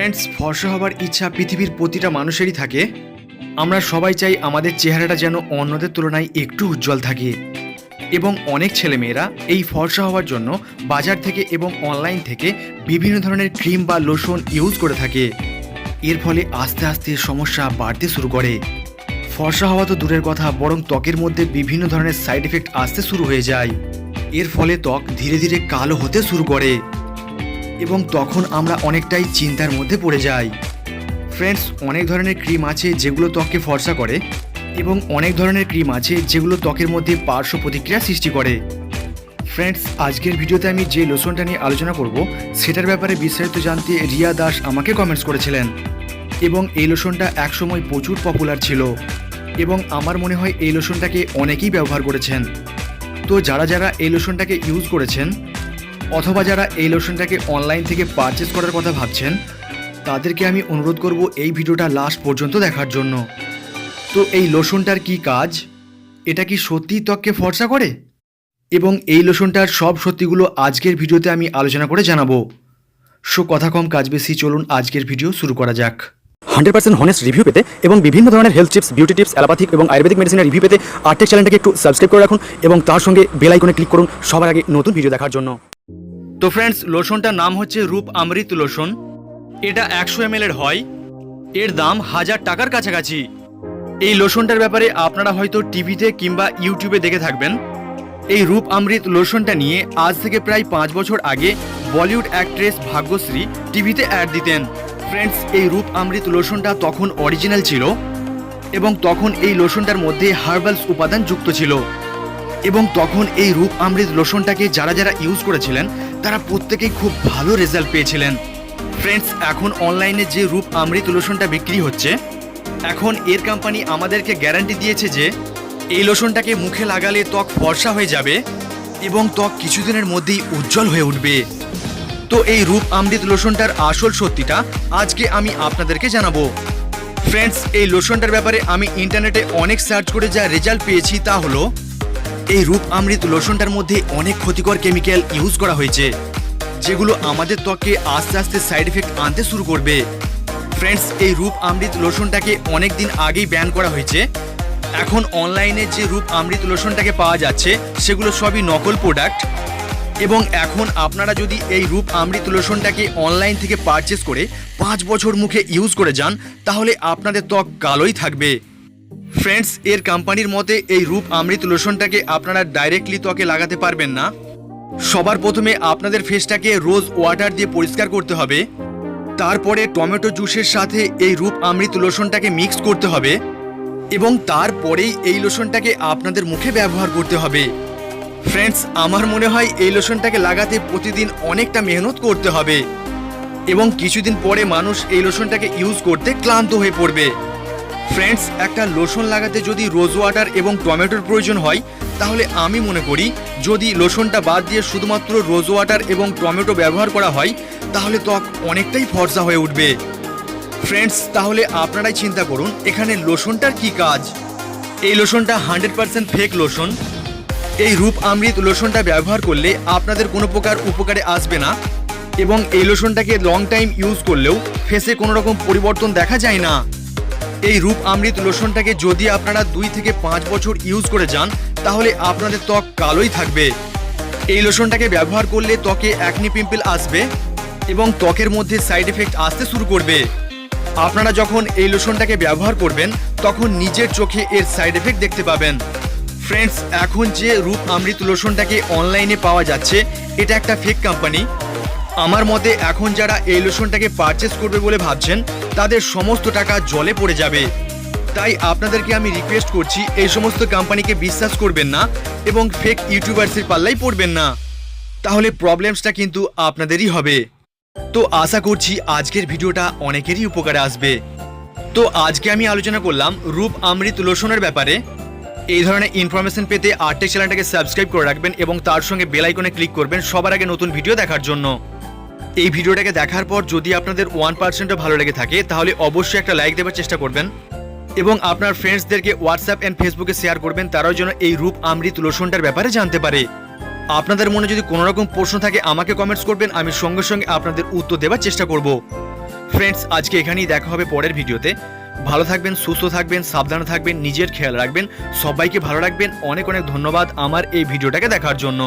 Friends ফর্সা হবার ইচ্ছা পৃথিবীর প্রতিটা মানুষেরই থাকে। আমরা সবাই চাই আমাদের চেহারাটা যেন অন্যদের তুলনায় একটু উজ্জ্বল থাকে। এবং অনেক ছেলেমেয়েরা এই ফর্সা হওয়ার জন্য বাজার থেকে এবং অনলাইন থেকে বিভিন্ন ধরনের ক্রিম বা লোশন ইউজ করে থাকে। এর ফলে আস্তে আস্তে সমস্যা বাড়তে শুরু করে। ফর্সা হওয়া তো দূরের কথা, বরং ত্বকের মধ্যে বিভিন্ন ধরনের সাইড এফেক্ট আসতে শুরু হয়ে যায়। এর ফলে ত্বক ধীরে ধীরে কালো হতে শুরু করে। এবং তখন আমরা অনেকটাই চিন্তার মধ্যে পড়ে যাই। ফ্রেন্ডস অনেক ধরনের ক্রিম আছে যেগুলো ত্বককে ফর্সা করে এবং অনেক ধরনের ক্রিম আছে যেগুলো ত্বকের মধ্যে পার্শ্ব প্রতিক্রিয়া সৃষ্টি করে। ফ্রেন্ডস আজকের ভিডিওতে আমি যে লোশনটা নিয়ে আলোচনা করব, সেটার ব্যাপারে বিস্তারিত জানতে রিয়া দাস আমাকে কমেন্টস করেছিলেন এবং এই লোশনটা একসময় প্রচুর পপুলার ছিল এবং আমার মনে হয় এই লোশনটাকে অনেকেই ব্যবহার করেছেন। তো যারা যারা এই লোশনটাকে ইউজ করেছেন অথবা যারা এই লোশনটাকে অনলাইন থেকে পারচেস করার কথা ভাবছেন, তাদেরকে আমি অনুরোধ করব এই ভিডিওটা লাস্ট পর্যন্ত দেখার জন্য। তো এই লোশনটার কি কাজ? এটা কি সত্যিই ত্বককে ফর্সা করে? এবং এই লোশনটার সব সত্যিগুলো আজকের ভিডিওতে আমি আলোচনা করে জানাব। সো কথা কম, কাজ বেশি, চলুন আজকের ভিডিও শুরু করা যাক। হান্ড্রেড পার্সেন্ট হনেস্ট রিভিউ পেতে এবং বিভিন্ন ধরনের health tips beauty tips allopathic এবং আয়ুর্বেদিক মেডিসিনের রিভিউ পেতে আর্টেক চ্যানেলটাকে একটু সাবস্ক্রাইব করে রাখুন এবং তার সঙ্গে বেল আইকনে ক্লিক করুন সবার আগে নতুন ভিডিও দেখার জন্য। তো ফ্রেন্ডস লোশনটার নাম হচ্ছে রূপ অমৃত লোশন এটা একশো এম এর হয়। এর দাম হাজার টাকার কাছাকাছি। এই লোশনটার ব্যাপারে আপনারা হয়তো টিভিতে কিংবা ইউটিউবে দেখে থাকবেন। এই রূপ অমৃত লোশনটা নিয়ে আজ থেকে প্রায় পাঁচ বছর আগে বলিউড অ্যাক্ট্রেস ভাগ্যশ্রী টিভিতে অ্যাড দিতেন। ফ্রেন্ডস এই রূপ অমৃত লোশনটা তখন অরিজিনাল ছিল এবং তখন এই লোশনটার মধ্যে হার্বালস উপাদান যুক্ত ছিল। এবং তখন এই রূপ আমৃত লোশনটাকে যারা যারা ইউজ করেছিলেন তারা প্রত্যেকেই খুব ভালো রেজাল্ট পেয়েছিলেন। ফ্রেন্ডস এখন অনলাইনে যে রূপ অমৃত লোশনটা বিক্রি হচ্ছে, এখন এর কোম্পানি আমাদেরকে গ্যারান্টি দিয়েছে যে, এই লোশনটাকে মুখে লাগালে ত্বক ফর্সা হয়ে যাবে এবং ত্বক কিছুদিনের মধ্যেই উজ্জ্বল হয়ে উঠবে। তো এই রূপ অমৃত লোশনটার আসল সত্যিটা আজকে আমি আপনাদেরকে জানাব। ফ্রেন্ডস এই লোশনটার ব্যাপারে আমি ইন্টারনেটে অনেক সার্চ করে যা রেজাল্ট পেয়েছি তা হলো এই রূপ অমৃত লোশনটার মধ্যে অনেক ক্ষতিকর কেমিক্যাল ইউজ করা হয়েছে, যেগুলো আমাদের ত্বকে আস্তে আস্তে সাইড এফেক্ট আনতে শুরু করবে। ফ্রেন্ডস, এই রূপ আমৃত লোশনটাকে অনেক দিন আগেই ব্যান করা হয়েছে। এখন অনলাইনে যে রূপ অমৃত লোশনটাকে পাওয়া যাচ্ছে, সেগুলো সবই নকল প্রোডাক্ট। এবং এখন আপনারা যদি এই রূপ অমৃত লোশনটাকে অনলাইন থেকে পারচেস করে পাঁচ বছর মুখে ইউজ করে যান, তাহলে আপনাদের ত্বক কালোই থাকবে। ফ্রেন্ডস এর কোম্পানির মতে এই রূপ আমৃত লোশনটাকে আপনারা ডাইরেক্টলি ত্বকে লাগাতে পারবেন না। সবার প্রথমে আপনাদের ফেসটাকে রোজ ওয়াটার দিয়ে পরিষ্কার করতে হবে। তারপরে টমেটো জুসের সাথে এই রূপ আমৃত লোশনটাকে মিক্স করতে হবে এবং তারপরেই এই লোশনটাকে আপনাদের মুখে ব্যবহার করতে হবে। ফ্রেন্ডস আমার মনে হয় এই লোশনটাকে লাগাতে প্রতিদিন অনেকটা মেহনত করতে হবে এবং কিছুদিন পরে মানুষ এই লোশনটাকে ইউজ করতে ক্লান্ত হয়ে পড়বে। ফ্রেন্ডস একটা লোশন লাগাতে যদি রোজ ওয়াটার এবং টমেটোর প্রয়োজন হয়, তাহলে আমি মনে করি যদি লোশনটা বাদ দিয়ে শুধুমাত্র রোজ ওয়াটার এবং টমেটো ব্যবহার করা হয়, তাহলে ত্বক অনেকটাই ফর্সা হয়ে উঠবে। ফ্রেন্ডস তাহলে আপনারাই চিন্তা করুন, এখানে লোশনটার কি কাজ? এই লোশনটা হান্ড্রেড পার্সেন্ট ফেক লোশন এই রূপ আমৃত লোশনটা ব্যবহার করলে আপনাদের কোনো প্রকার উপকারে আসবে না। এবং এই লোশনটাকে লং টাইম ইউজ করলেও ফেসে কোনো রকম পরিবর্তন দেখা যায় না। এই রূপ অমৃত লোশনটাকে যদি আপনারা দুই থেকে পাঁচ বছর ইউজ করে যান, তাহলে আপনাদের ত্বক কালোই থাকবে। এই লোশনটাকে ব্যবহার করলে ত্বকে অ্যাকনি পিম্পল আসবে এবং ত্বকের মধ্যে সাইড এফেক্ট আসতে শুরু করবে। আপনারা যখন এই লোশনটাকে ব্যবহার করবেন, তখন নিজের চোখে এর সাইড এফেক্ট দেখতে পাবেন। ফ্রেন্ডস এখন যে রূপ অমৃত লোশনটাকে অনলাইনে পাওয়া যাচ্ছে, এটা একটা ফেক কোম্পানি আমার মতে এখন যারা এই লোশনটাকে পারচেস করবে বলে ভাবছেন, তাদের সমস্ত টাকা জলে পড়ে যাবে। তাই আপনাদেরকে আমি রিকোয়েস্ট করছি, এই সমস্ত কোম্পানিকে বিশ্বাস করবেন না এবং ফেক ইউটিউবার্সের পাল্লাই পড়বেন না। তাহলে প্রবলেমসটা কিন্তু আপনাদেরই হবে। তো আশা করছি আজকের ভিডিওটা অনেকেরই উপকারে আসবে। তো আজকে আমি আলোচনা করলাম রূপ অমৃত লোশনের ব্যাপারে। এই ধরনের ইনফরমেশন পেতে আর্টেক চ্যানেলটাকে সাবস্ক্রাইব করে রাখবেন এবং তার সঙ্গে বেল আইকনে ক্লিক করবেন সবার আগে নতুন ভিডিও দেখার জন্য। এই ভিডিওটাকে দেখার পর যদি আপনাদের ওয়ান পার্সেন্টও ভালো লেগে থাকে, তাহলে অবশ্যই একটা লাইক দেওয়ার চেষ্টা করবেন। এবং আপনার ফ্রেন্ডসদেরকে হোয়াটসঅ্যাপ অ্যান্ড ফেসবুকে শেয়ার করবেন, তারাও যেন এই রূপ আমৃত লোশনটার ব্যাপারে জানতে পারে। আপনাদের মনে যদি কোনো রকম প্রশ্ন থাকে, আমাকে কমেন্টস করবেন, আমি সঙ্গে সঙ্গে আপনাদের উত্তর দেওয়ার চেষ্টা করব। ফ্রেন্ডস আজকে এখানেই দেখা হবে পরের ভিডিওতে। ভালো থাকবেন, সুস্থ থাকবেন, সাবধানে থাকবেন, নিজের খেয়াল রাখবেন, সবাইকে ভালো রাখবেন। অনেক অনেক ধন্যবাদ আমার এই ভিডিওটাকে দেখার জন্য।